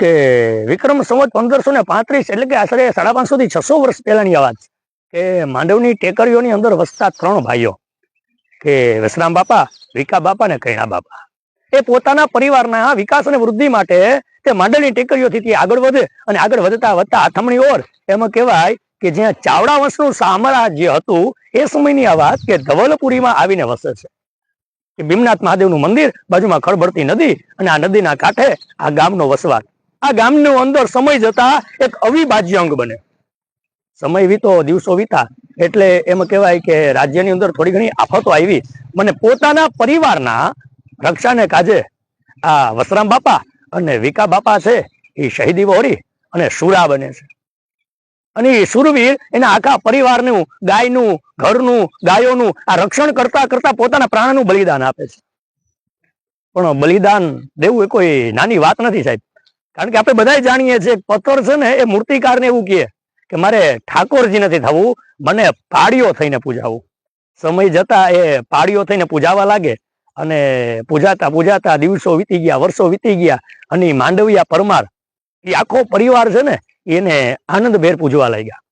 કે વિક્રમ સંવત પંદરસો ને પાંત્રીસ એટલે કે આશરે સાડા પાંચસો થી છસો વર્ષ પહેલાની વાત કે માંડવની ટેકરીઓની અંદર વસતા ત્રણ ભાઈઓ, કે વસરામ બાપા, વિકા બાપા ને કૈણા બાપા. એ પોતાના પરિવારના વિકાસ અને વૃદ્ધિ માટે તે માંડવની ટેકરીઓથી આગળ વધે અને આગળ વધતા વધતા આથમણી ઓર એમાં કહેવાય કે જ્યાં ચાવડા વંશનું સામ્રાજ્ય હતું, એ સમયની આ વાત કે ધવલપુરીમાં આવીને વસે છે. કે ભીમનાથ મહાદેવનું મંદિર બાજુમાં ખળભળતી નદી અને આ નદીના કાંઠે આ ગામનો વસવાટ. આ ગામનું અંદર સમય જતા એક અવિભાજ્ય અંગ બને. સમય વીતો, દિવસો વીતા, એટલે એમ કહેવાય કે રાજ્યની અંદર થોડી ઘણી આફતો આવી. મને પોતાના પરિવારના રક્ષાને કાજે આ વસરામ બાપા અને વિકા બાપા છે, એ શહીદી વહોરી અને સુરા બને છે. અને એ સુરવીર એના આખા પરિવારનું, ગાયનું, ઘરનું, ગાયોનું આ રક્ષણ કરતા કરતા પોતાના પ્રાણનું બલિદાન આપે છે. પણ બલિદાન દેવું એ કોઈ નાની વાત નથી સાહેબ. કારણ કે આપણે બધા જાણીએ છીએ પથ્થર છે ને એ મૂર્તિકારને એવું કહે કે મારે ઠાકોરજી નથી થવું, મને પાડીઓ થઈને પૂજાવું. સમય જતા એ પાડીઓ થઈને પૂજાવા લાગે અને પૂજાતા પૂજાતા દિવસો વીતી ગયા, વર્ષો વીતી ગયા અને માંડવિયા પરમાર એ આખો પરિવાર છે ને એને આનંદભેર પૂજવા લાગ્યા.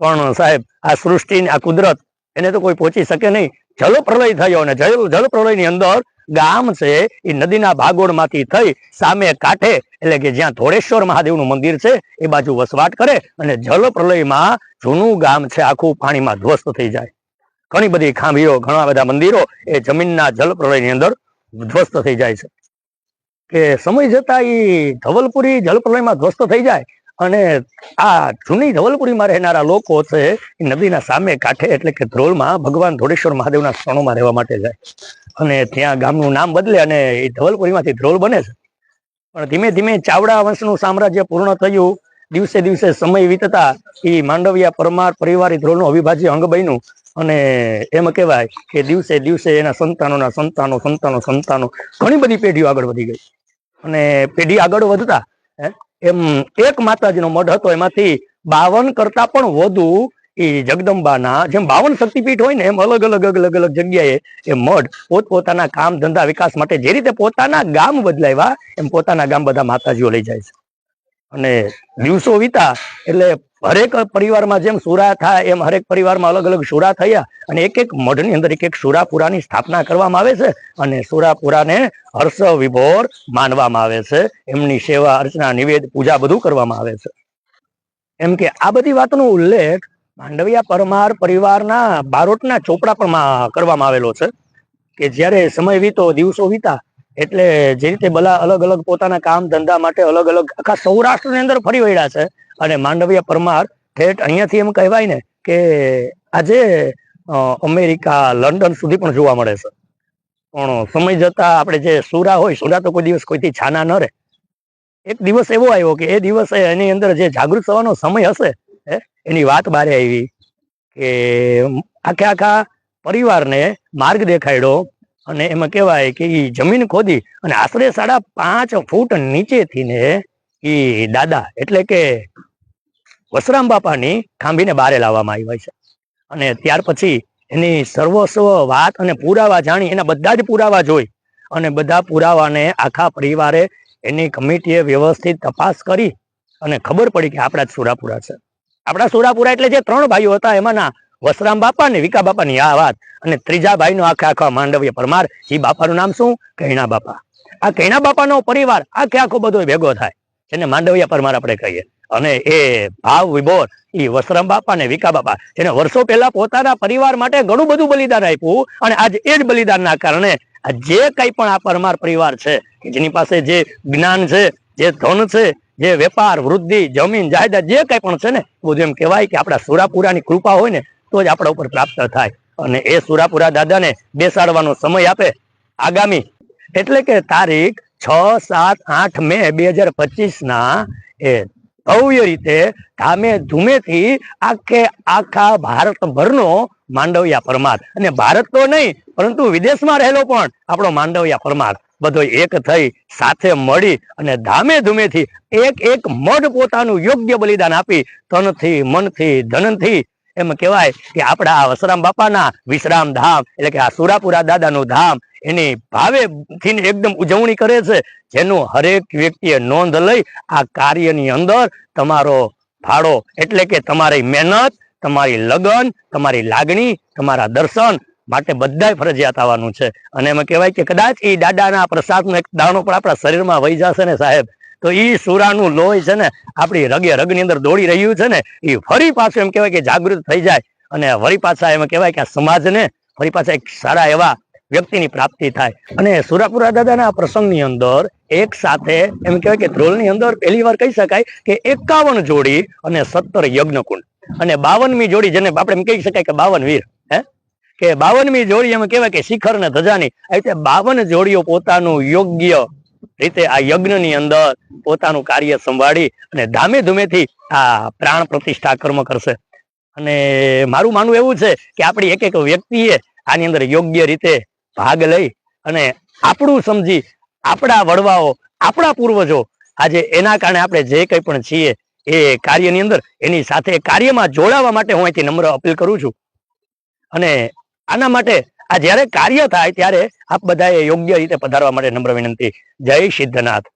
પણ સાહેબ, આ સૃષ્ટિ આ કુદરત એને તો કોઈ પહોંચી શકે નહીં. જલ પ્રલય થયો અને જલ જલ પ્રલયની અંદર ગામ છે એ નદીના ભાગોળમાંથી થઈ સામે કાંઠે એટલે કે જ્યાં ધોળેશ્વર મહાદેવનું મંદિર છે, એ બાજુ વસવાટ કરે અને જલ પ્રલયમાં જૂનું ગામ છે, આખું પાણીમાં ધ્વસ્ત થઈ જાય. ઘણી બધી ખાંભીઓ, ઘણા બધા મંદિરો એ જમીનના જલ પ્રલયની અંદર ધ્વસ્ત થઈ જાય છે. કે સમય જતા એ ધવલપુરી જલપ્રલયમાં ધ્વસ્ત થઈ જાય અને આ જૂની ધવલપુરીમાં રહેનારા લોકો છે, એ નદીના સામે કાંઠે એટલે કે ધ્રોલમાં ભગવાન ધોળેશ્વર મહાદેવના ક્ષણોમાં રહેવા માટે જાય. અને ત્યાં ગામનું નામ બદલે અને એ ધવલપુરીમાંથી ધ્રોલ બને છે. પણ ધીમે ધીમે ચાવડા વંશનું સામ્રાજ્ય પૂર્ણ થયું. દિવસે દિવસે સમય વીતતા એ માંડવિયા પરમાર પરિવારી ધ્રોલનું અવિભાજ્ય અંગ બન્યું. અને એમ કહેવાય કે દિવસે દિવસે એના સંતાનોના સંતાનો સંતાનો સંતાનો ઘણી બધી પેઢીઓ આગળ વધી ગઈ. અને પેઢી આગળ વધતા એમ એક માતાજીનો મઢ હતો. એમાંથી બાવન કરતા પણ વધુ એ જગદંબાના જેમ બાવન શક્તિપીઠ હોય ને એમ અલગ અલગ અલગ અલગ જગ્યાએ એ મઢ પોતપોતાના કામ ધંધા વિકાસ માટે જે રીતે પોતાના ગામ બદલાવ્યા, એમ પોતાના ગામ બધા માતાજીઓ લઈ જાય છે. અને દિવસો વીતા એટલે હરેક પરિવારમાં જેમ સુરા થાય, એમ હરેક પરિવારમાં અલગ અલગ સુરા થયા અને એક એક મઢની અંદર એક એક સુરાપુરાની સ્થાપના કરવામાં આવે છે અને સુરાપુરાને હર્ષ વિભોર માનવામાં આવે છે. એમની સેવા અર્ચના, નિવેદ, પૂજા બધું કરવામાં આવે છે. એમ કે આ બધી વાતનો ઉલ્લેખ માંડવિયા પરમાર પરિવારના બારોટના ચોપડા પણ કરવામાં આવેલો છે કે જ્યારે સમય વીતો, દિવસો વીતા, એટલે જે રીતે બધા અલગ અલગ પોતાના કામ ધંધા માટે અલગ અલગ આખા સૌરાષ્ટ્રની અંદર ફરી વળ્યા છે અને માંડવિયા પરમાર ઠેઠ અહીંયાથી એમ કહેવાય ને કે આજે અમેરિકા, લંડન સુધી પણ જોવા મળે છે. પણ સમય જતા આપણે જે સુરા હોય, સુરા તો કોઈ દિવસ કોઈથી છાના ન રહે. એક દિવસ એવો આવ્યો કે એ દિવસે એની અંદર જે જાગૃત થવાનો સમય હશે એની વાત બારે આવી કે આખે આખા પરિવારને માર્ગ દેખાડ્યો અને એમાં કહેવાય કે એ જમીન ખોદી અને આશરે સાડા પાંચ ફૂટ નીચેથી ને એ દાદા એટલે કે વસરામ બાપાની ખાંભીને બારે લાવવામાં આવી હોય છે. અને ત્યાર પછી એની સર્વસ્વ વાત અને પુરાવા જાણી, એના બધા જ પુરાવા જોઈ અને બધા પુરાવાને આખા પરિવારે એની કમિટીએ વ્યવસ્થિત તપાસ કરી અને ખબર પડી કે આપણા જ સુરાપુરા છે. આપણા સુરાપુરા એટલે જે ત્રણ ભાઈઓ હતા, એમાંના વસરામ બાપા ને વિકા બાપાની આ વાત. અને ત્રીજા ભાઈનો આખે આખા માંડવ્ય પરમાર. એ બાપાનું નામ શું? કૈણા બાપા. આ કૈણા બાપાનો પરિવાર આખે આખો બધો ભેગો થાય. જેને માંડવ્યા પરમાર આપણે કહીએ. અને એ ભાવ વિભોર એ વસરામ બાપા ને વિકા બાપા. જેને વર્ષો પહેલા પોતાના પરિવાર માટે ઘણું બધું બલિદાન આપ્યું. અને આજ એ જ બલિદાનના કારણે જે કંઈ પણ આ પરમાર પરિવાર છે જેની પાસે જે જ્ઞાન છે, જે ધન છે જે વેપાર, વૃદ્ધિ, જમીન, જાયદાદ જે કંઈ પણ છે ને, બધું એમ કહેવાય કે આપણા સુરાપુરાની કૃપા હોય ને, તો જ આપણા ઉપર પ્રાપ્ત થાય. અને એ સુરાપુરા દાદાને બેસાડવાનો સમય આપે આગામી. એટલે કે તારીખ છ, સાત, આઠ મે બે હજાર પચીસ ના એ ભવ્ય રીતે ધામે ધૂમેથી આખે આખા ભારતભરનો માંડવિયા પરમાર. અને ભારત તો નહીં પરંતુ વિદેશમાં રહેલો પણ આપણો માંડવિયા પરમાર બધો એક થઈ સાથે મળી અને ધામે ધૂમેથી એક એક મઢ પોતાનું યોગ્ય બલિદાન આપી તનથી, મનથી, ધનથી એમ કહેવાય કે આપણા આ વસરામ બાપાના વિશ્રામ ધામ એટલે કે આ સુરાપુરા દાદાનું ધામ એની ભાવે થી એકદમ ઉજવણી કરે છે. જેનું હરેક વ્યક્તિએ નોંધ લઈ આ કાર્યની અંદર તમારો ફાળો એટલે કે તમારી મહેનત, તમારી લગન, તમારી લાગણી, તમારા દર્શન માટે બધાય ફરજિયાત આવવાનું છે. અને એમાં કહેવાય કે કદાચ એ દાદાના પ્રસાદનો એક દાણો પણ આપણા શરીરમાં વહી જશે ને સાહેબ. તો એ સુરાનું લોહી છે ને આપણી રગે રગની અંદર દોડી રહ્યું છે ને એ ફરી પાછું એમ કહેવાય કે જાગૃત થઈ જાય. અને ફરી પાછા એમ કહેવાય કે આ સમાજને ફરી પાછા એક સારા એવા વ્યક્તિની પ્રાપ્તિ થાય. અને સુરાપુરા દાદાના પ્રસંગની અંદર એક સાથે એમ કહેવાય કે ધ્રોલની અંદર પહેલી વાર કહી શકાય કે એકાવન જોડી અને સત્તર યજ્ઞકુંડ. અને બાવનમી જોડી જેને આપણે એમ કહી શકાય કે બાવન વીર. કે બાવનમી જોડી એમ કહેવાય કે શિખર ને ધજાની એટલે બાવન જોડીઓ પોતાનું યોગ્ય રીતે આ યજ્ઞની અંદર પોતાનું કાર્ય સંભાળી અને ધામે ધૂમેથી આ પ્રાણ પ્રતિષ્ઠા કર્મ કરશે. અને મારું માનવું એવું છે કે આપણી એક એક વ્યક્તિએ આની અંદર યોગ્ય રીતે ભાગ લઈ અને આપણું સમજી આપણા વડવાઓ, આપણા પૂર્વજો આજે એના કારણે આપણે જે કંઈ પણ છીએ એ કાર્યની અંદર એની સાથે કાર્યમાં જોડાવા માટે હું અહીંથી નમ્ર અપીલ કરું છું. અને આના માટે આ જ્યારે કાર્ય થાય ત્યારે આપ બધાએ યોગ્ય રીતે પધારવા માટે નમ્ર વિનંતી. જય સિદ્ધનાથ.